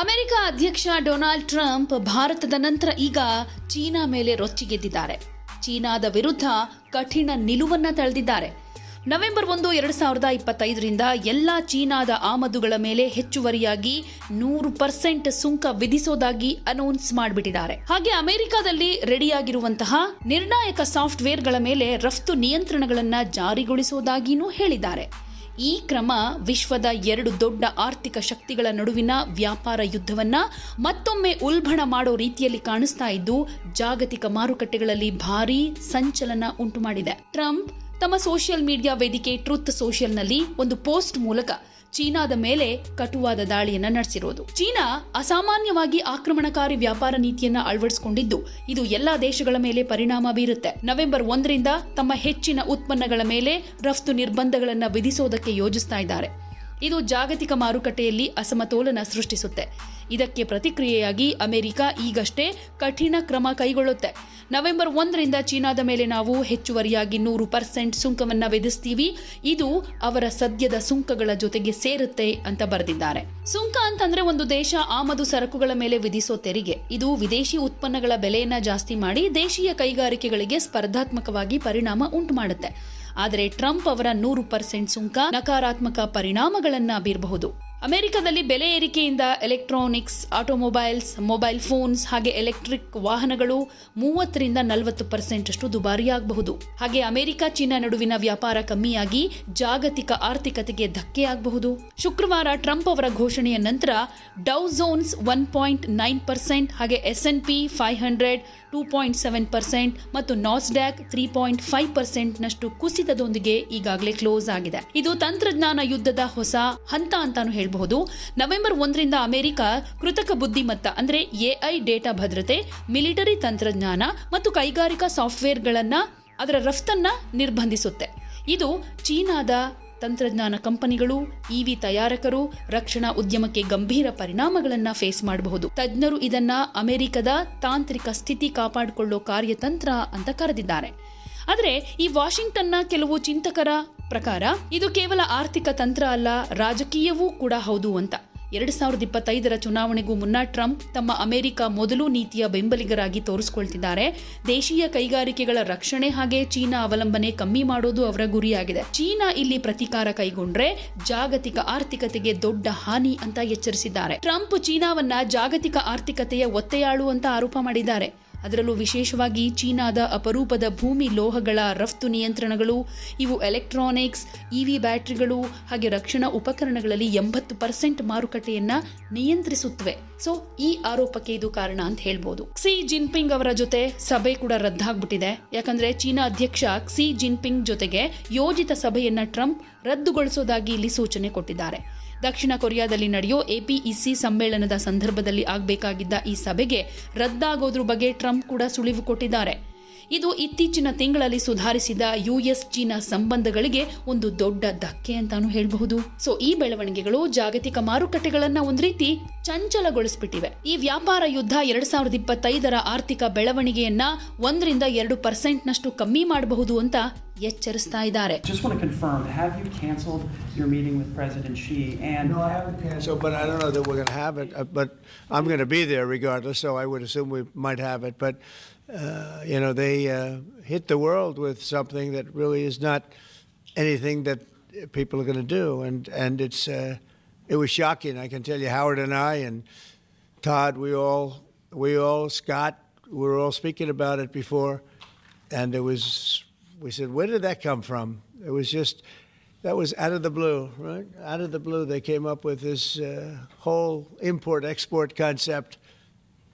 America ಅಧ್ಯಕ್ಷ Donald Trump ಭಾರತದ ನಂತರ ಈಗ ಚೀನಾ ಮೇಲೆ ರೊಚ್ಚಿಗೆದ್ದಿದ್ದಾರೆ. ಚೀನಾದ ವಿರುದ್ಧ ಕಠಿಣ ನಿಲುವನ್ನ ತಳೆದಿದ್ದಾರೆ. ನವೆಂಬರ್ ಒಂದು, ಎರಡು ಸಾವಿರದ ಇಪ್ಪತ್ತೈದರಿಂದ ಎಲ್ಲ ಚೀನಾದ ಆಮದುಗಳ ಮೇಲೆ ಹೆಚ್ಚುವರಿಯಾಗಿ ನೂರು ಪರ್ಸೆಂಟ್ ಸುಂಕ ವಿಧಿಸೋದಾಗಿ ಅನೌನ್ಸ್ ಮಾಡಿಬಿಟ್ಟಿದ್ದಾರೆ. ಹಾಗೆ ಅಮೆರಿಕದಲ್ಲಿ ರೆಡಿಯಾಗಿರುವಂತಹ ನಿರ್ಣಾಯಕ ಸಾಫ್ಟ್ವೇರ್ಗಳ ಮೇಲೆ ರಫ್ತು ನಿಯಂತ್ರಣಗಳನ್ನು ಜಾರಿಗೊಳಿಸೋದಾಗಿಯೂ ಹೇಳಿದ್ದಾರೆ. ಈ ಕ್ರಮ ವಿಶ್ವದ ಎರಡು ದೊಡ್ಡ ಆರ್ಥಿಕ ಶಕ್ತಿಗಳ ನಡುವಿನ ವ್ಯಾಪಾರ ಯುದ್ಧವನ್ನ ಮತ್ತೊಮ್ಮೆ ಉಲ್ಬಣ ಮಾಡೋ ರೀತಿಯಲ್ಲಿ ಕಾಣಿಸ್ತಾ ಇದ್ದು, ಜಾಗತಿಕ ಮಾರುಕಟ್ಟೆಗಳಲ್ಲಿ ಭಾರೀ ಸಂಚಲನ ಉಂಟು ಮಾಡಿದೆ ಟ್ರಂಪ್ ತಮ್ಮ ಸೋಷಿಯಲ್ ಮೀಡಿಯಾ ವೇದಿಕೆ ಟ್ರೂತ್ ಸೋಷಿಯಲ್ನಲ್ಲಿ ಒಂದು ಪೋಸ್ಟ್ ಮೂಲಕ ಚೀನಾದ ಮೇಲೆ ಕಟುವಾದ ದಾಳಿಯನ್ನ ನಡೆಸಿರೋದು. ಚೀನಾ ಅಸಾಮಾನ್ಯವಾಗಿ ಆಕ್ರಮಣಕಾರಿ ವ್ಯಾಪಾರ ನೀತಿಯನ್ನ ಅಳವಡಿಸಿಕೊಂಡಿದ್ದು, ಇದು ಎಲ್ಲಾ ದೇಶಗಳ ಮೇಲೆ ಪರಿಣಾಮ ಬೀರುತ್ತೆ. ನವೆಂಬರ್ ಒಂದರಿಂದ ತಮ್ಮ ಹೆಚ್ಚಿನ ಉತ್ಪನ್ನಗಳ ಮೇಲೆ ರಫ್ತು ನಿರ್ಬಂಧಗಳನ್ನು ವಿಧಿಸೋದಕ್ಕೆ ಯೋಜಿಸ್ತಾ ಇದ್ದಾರೆ. ಇದು ಜಾಗತಿಕ ಮಾರುಕಟ್ಟೆಯಲ್ಲಿ ಅಸಮತೋಲನ ಸೃಷ್ಟಿಸುತ್ತೆ. ಇದಕ್ಕೆ ಪ್ರತಿಕ್ರಿಯೆಯಾಗಿ ಅಮೆರಿಕ ಈಗಷ್ಟೇ ಕಠಿಣ ಕ್ರಮ ಕೈಗೊಳ್ಳುತ್ತೆ. ನವೆಂಬರ್ ಒಂದರಿಂದ ಚೀನಾದ ಮೇಲೆ ನಾವು ಹೆಚ್ಚುವರಿಯಾಗಿ ನೂರು ಪರ್ಸೆಂಟ್ ಸುಂಕವನ್ನು ವಿಧಿಸ್ತೀವಿ ಇದು ಅವರ ಸದ್ಯದ ಸುಂಕಗಳ ಜೊತೆಗೆ ಸೇರುತ್ತೆ ಅಂತ ಬರೆದಿದ್ದಾರೆ. ಸುಂಕ ಅಂತಂದ್ರೆ ಒಂದು ದೇಶ ಆಮದು ಸರಕುಗಳ ಮೇಲೆ ವಿಧಿಸೋ ತೆರಿಗೆ. ಇದು ವಿದೇಶಿ ಉತ್ಪನ್ನಗಳ ಬೆಲೆಯನ್ನ ಜಾಸ್ತಿ ಮಾಡಿ ದೇಶೀಯ ಕೈಗಾರಿಕೆಗಳಿಗೆ ಸ್ಪರ್ಧಾತ್ಮಕವಾಗಿ ಪರಿಣಾಮ ಉಂಟು ಮಾಡುತ್ತೆ ಆದರೆ ಟ್ರಂಪ್ ಅವರ ನೂರು ಪರ್ಸೆಂಟ್ ಸುಂಕ ನಕಾರಾತ್ಮಕ ಪರಿಣಾಮಗಳನ್ನ ಬೀರಬಹುದು. ಅಮೆರಿಕದಲ್ಲಿ ಬೆಲೆ ಏರಿಕೆಯಿಂದ ಎಲೆಕ್ಟ್ರಾನಿಕ್ಸ್, ಆಟೋಮೊಬೈಲ್ಸ್, ಮೊಬೈಲ್ ಫೋನ್ಸ್ ಹಾಗೆ ಎಲೆಕ್ಟ್ರಿಕ್ ವಾಹನಗಳು ಮೂವತ್ತರಿಂದ ನಲವತ್ತು ಪರ್ಸೆಂಟ್ ಅಷ್ಟು ದುಬಾರಿಯಾಗಬಹುದು. ಹಾಗೆ ಅಮೆರಿಕ, ಚೀನಾ ನಡುವಿನ ವ್ಯಾಪಾರ ಕಮ್ಮಿಯಾಗಿ ಜಾಗತಿಕ ಆರ್ಥಿಕತೆಗೆ ಧಕ್ಕೆಯಾಗಬಹುದು. ಶುಕ್ರವಾರ ಟ್ರಂಪ್ ಅವರ ಘೋಷಣೆಯ ನಂತರ Dow Jones one point nine percent ಹಾಗೆ S N P five hundred, two point seven percent ಮತ್ತು Nasdaq three point five percent ನಷ್ಟು ಕುಸಿತದೊಂದಿಗೆ ಈಗಾಗಲೇ ಕ್ಲೋಸ್ ಆಗಿದೆ. ಇದು ತಂತ್ರಜ್ಞಾನ ಯುದ್ಧದ ಹೊಸ ಹಂತ ಅಂತಾನು ಹೇಳಬಹುದು. ನವೆಂಬರ್ ಒಂದರಿಂದ ಅಮೆರಿಕ ಕೃತಕ ಬುದ್ಧಿಮತ್ತ, ಅಂದ್ರೆ ಎಐ ಡೇಟಾ ಭದ್ರತೆ, ಮಿಲಿಟರಿ ತಂತ್ರಜ್ಞಾನ ಮತ್ತು ಕೈಗಾರಿಕಾ ಸಾಫ್ಟ್ವೇರ್ಗಳನ್ನು, ಅದರ ರಫ್ತನ್ನ ನಿರ್ಬಂಧಿಸುತ್ತೆ. ಇದು ಚೀನಾದ ತಂತ್ರಜ್ಞಾನ ಕಂಪನಿಗಳು, ಇವಿ ತಯಾರಕರು, ರಕ್ಷಣಾ ಉದ್ಯಮಕ್ಕೆ ಗಂಭೀರ ಪರಿಣಾಮಗಳನ್ನು ಫೇಸ್ ಮಾಡಬಹುದು. ತಜ್ಞರು ಇದನ್ನ ಅಮೆರಿಕದ ತಾಂತ್ರಿಕ ಸ್ಥಿತಿ ಕಾಪಾಡಿಕೊಳ್ಳೋ ಕಾರ್ಯತಂತ್ರ ಅಂತ ಕರೆದಿದ್ದಾರೆ. ಆದರೆ ಈ ವಾಷಿಂಗ್ಟನ್ನ ಕೆಲವು ಚಿಂತಕರ ಪ್ರಕಾರ ಇದು ಕೇವಲ ಆರ್ಥಿಕ ತಂತ್ರ ಅಲ್ಲ, ರಾಜಕೀಯವೂ ಕೂಡ ಹೌದು ಅಂತ. ಎರಡ್ ಸಾವಿರದ ಇಪ್ಪತ್ತೈದರ ಚುನಾವಣೆಗೂ ಮುನ್ನ ಟ್ರಂಪ್ ತಮ್ಮ ಅಮೆರಿಕ ಮೊದಲು ನೀತಿಯ ಬೆಂಬಲಿಗರಾಗಿ ತೋರಿಸಿಕೊಳ್ತಿದ್ದಾರೆ. ದೇಶೀಯ ಕೈಗಾರಿಕೆಗಳ ರಕ್ಷಣೆ ಹಾಗೆ ಚೀನಾ ಅವಲಂಬನೆ ಕಮ್ಮಿ ಮಾಡೋದು ಅವರ ಗುರಿಯಾಗಿದೆ. ಚೀನಾ ಇಲ್ಲಿ ಪ್ರತೀಕಾರ ಕೈಗೊಂಡ್ರೆ ಜಾಗತಿಕ ಆರ್ಥಿಕತೆಗೆ ದೊಡ್ಡ ಹಾನಿ ಅಂತ ಎಚ್ಚರಿಸಿದ್ದಾರೆ. ಟ್ರಂಪ್ ಚೀನಾವನ್ನ ಜಾಗತಿಕ ಆರ್ಥಿಕತೆಯ ಒತ್ತೆಯಾಳು ಅಂತ ಆರೋಪ ಮಾಡಿದ್ದಾರೆ. ಅದರಲ್ಲೂ ವಿಶೇಷವಾಗಿ ಚೀನಾದ ಅಪರೂಪದ ಭೂಮಿ ಲೋಹಗಳ ರಫ್ತು ನಿಯಂತ್ರಣಗಳು, ಇವು ಎಲೆಕ್ಟ್ರಾನಿಕ್ಸ್ ಇವಿ ಬ್ಯಾಟರಿಗಳು ಹಾಗೆ ರಕ್ಷಣಾ ಉಪಕರಣಗಳಲ್ಲಿ ಎಂಬತ್ತು ಪರ್ಸೆಂಟ್ ಮಾರುಕಟ್ಟೆಯನ್ನ ನಿಯಂತ್ರಿಸುತ್ತವೆ. ಸೊ ಈ ಆರೋಪಕ್ಕೆ ಇದು ಕಾರಣ ಅಂತ ಹೇಳ್ಬೋದು. ಕ್ಸಿ ಜಿನ್ಪಿಂಗ್ ಅವರ ಜೊತೆ ಸಭೆ ಕೂಡ ರದ್ದಾಗ್ಬಿಟ್ಟಿದೆ. ಯಾಕಂದ್ರೆ ಚೀನಾ ಅಧ್ಯಕ್ಷ ಕ್ಸಿ ಜಿನ್ಪಿಂಗ್ ಜೊತೆಗೆ ಯೋಜಿತ ಸಭೆಯನ್ನ ಟ್ರಂಪ್ ರದ್ದುಗೊಳಿಸೋದಾಗಿ ಇಲ್ಲಿ ಸೂಚನೆ ಕೊಟ್ಟಿದ್ದಾರೆ. ದಕ್ಷಿಣ ಕೊರಿಯಾದಲ್ಲಿ ನಡೆಯೋ ಎಪಿಇಸಿ ಸಮ್ಮೇಳನದ ಸಂದರ್ಭದಲ್ಲಿ ಆಗಬೇಕಾಗಿದ್ದ ಈ ಸಭೆಗೆ ರದ್ದಾಗೋದ್ರ ಬಗ್ಗೆ ಟ್ರಂಪ್ ಕೂಡ ಸುಳಿವು ಕೊಟ್ಟಿದ್ದಾರೆ. ಇದು ಇತ್ತೀಚಿನ ತಿಂಗಳಲ್ಲಿ ಸುಧಾರಿಸಿದ ಯುಎಸ್ ಚೀನಾ ಸಂಬಂಧಗಳಿಗೆ ಒಂದು ದೊಡ್ಡ ಧಕ್ಕೆ ಅಂತಾನು ಹೇಳಬಹುದು. ಸೊ ಈ ಬೆಳವಣಿಗೆಗಳು ಜಾಗತಿಕ ಮಾರುಕಟ್ಟೆಗಳನ್ನ ಒಂದ್ ರೀತಿ ಚಂಚಲಗೊಳಿಸ್ಬಿಟ್ಟಿವೆ. ಈ ವ್ಯಾಪಾರ ಯುದ್ಧ ಎರಡ್ ಸಾವಿರದ ಇಪ್ಪತ್ತೈದರ ಆರ್ಥಿಕ ಬೆಳವಣಿಗೆಯನ್ನ ಒಂದರಿಂದ ಎರಡು ಪರ್ಸೆಂಟ್ ನಷ್ಟು ಕಮ್ಮಿ ಮಾಡಬಹುದು ಅಂತ ಎಚ್ಚರಿಸ್ತಾ ಇದ್ದಾರೆ. Uh, you know, they uh, hit the world with something that really is not anything that people are going to do. And, and it's, uh, it was shocking. I can tell you, Howard and I and Todd, we all, we all, Scott, we were all speaking about it before. And it was, we said, where did that come from? It was just, that was out of the blue, right? Out of the blue, they came up with this uh, whole import-export concept,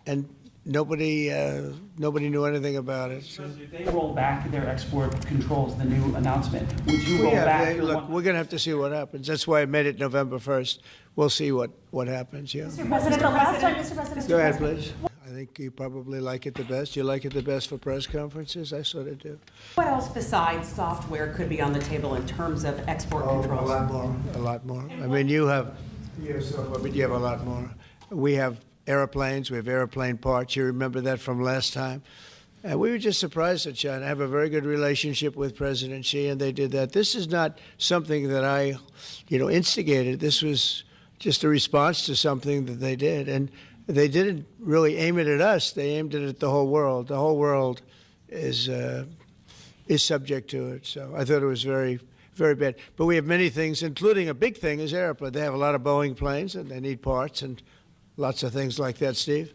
and nobody uh, nobody knew anything about it. So. if they roll back their export controls, the new announcement, would you roll yeah, back they- look, one- we're going to have to see what happens. That's why I made it November 1st. We'll see what, what happens. Yeah. Mr. President, the last time, Mr. President. Go ahead, please. I think you probably like it the best. You like it the best for press conferences. I sort of do. What else besides software could be on the table in terms of export Oh, controls? A lot more. A lot more. I mean, you have, you have so, but you have a lot more. We have airplanes. We have airplane parts. You remember that from last time. And we were just surprised at China. Have a very good relationship with President Xi, and they did that. This is not something that I, you know, instigated. This was just a response to something that they did. And they didn't really aim it at us, they aimed it at the whole world. The whole world is, uh, is subject to it. So I thought it was very, very bad. But we have many things, including a big thing is airplane. They have a lot of Boeing planes and they need parts and lots of things like that, Steve.